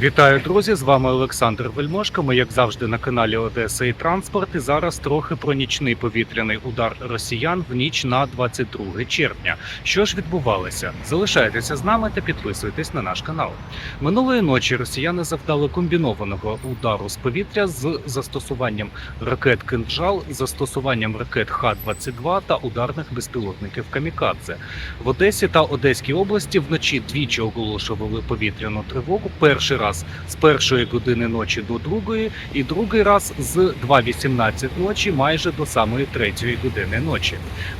Вітаю, друзі! З вами Олександр Вельмошко. Ми, як завжди, на каналі Одеса і Транспорт. І зараз трохи про нічний повітряний удар росіян в ніч на 22 червня. Що ж відбувалося? Залишайтеся з нами та підписуйтесь на наш канал. Минулої ночі росіяни завдали комбінованого удару з повітря з застосуванням ракет «Кинджал», застосуванням ракет Х-22 та ударних безпілотників «Камікадзе». В Одесі та Одеській області вночі двічі оголошували повітряну тривогу. Перший раз з першої години ночі до другої, і другий раз з 2.18 ночі майже до самої третьої години ночі.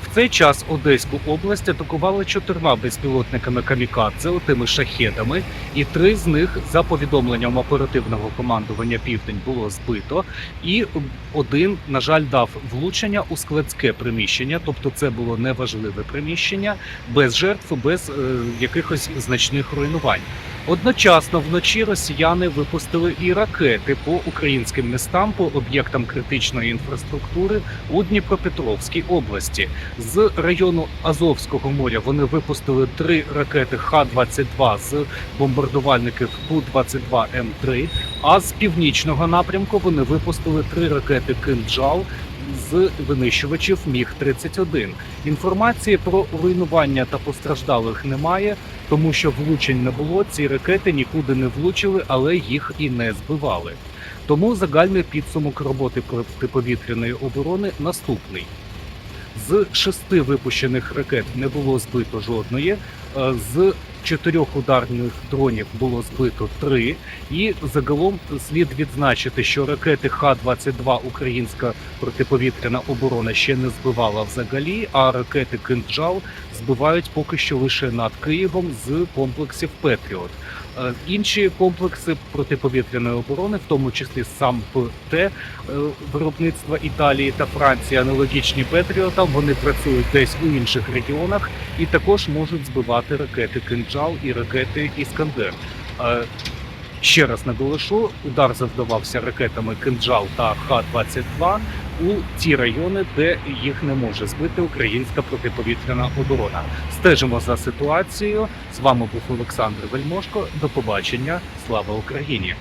В цей час Одеську область атакували чотирма безпілотниками камікадзе, отими шахедами, і три з них за повідомленням оперативного командування Південь було збито. І один, на жаль, дав влучення у складське приміщення, тобто це було неважливе приміщення, без жертв, без е, якихось значних руйнувань. Одночасно вночі росіяни випустили і ракети по українським містам, по об'єктам критичної інфраструктури у Дніпропетровській області. З району Азовського моря вони випустили три ракети Х-22 з бомбардувальників Ту-22 М3. А з північного напрямку вони випустили три ракети «Кинджал» з винищувачів Міг 31 Інформації про руйнування та постраждалих немає, тому що влучень не було. Ці ракети нікуди не влучили, але їх і не збивали. Тому загальний підсумок роботи протиповітряної оборони наступний. З шести випущених ракет не було збито жодної. е, З чотирьох ударних дронів було збито три. І загалом слід відзначити, що ракети Х-22 українська протиповітряна оборона ще не збивала взагалі, а ракети «Кинджал» збивають поки що лише над Києвом з комплексів Петріот. Е, Інші комплекси протиповітряної оборони, в тому числі сам ПТ е, виробництва Італії та Франції, аналогічні Петріотам, вони працюють десь у інших регіонах і також можуть збивати ракети «Кинджал» і ракети Іскандер. Ще раз наголошу, удар завдавався ракетами «Кинджал» та Х-22 у ті райони, де їх не може збити українська протиповітряна оборона. Стежимо за ситуацією. З вами був Олександр Вельмошко. До побачення. Слава Україні!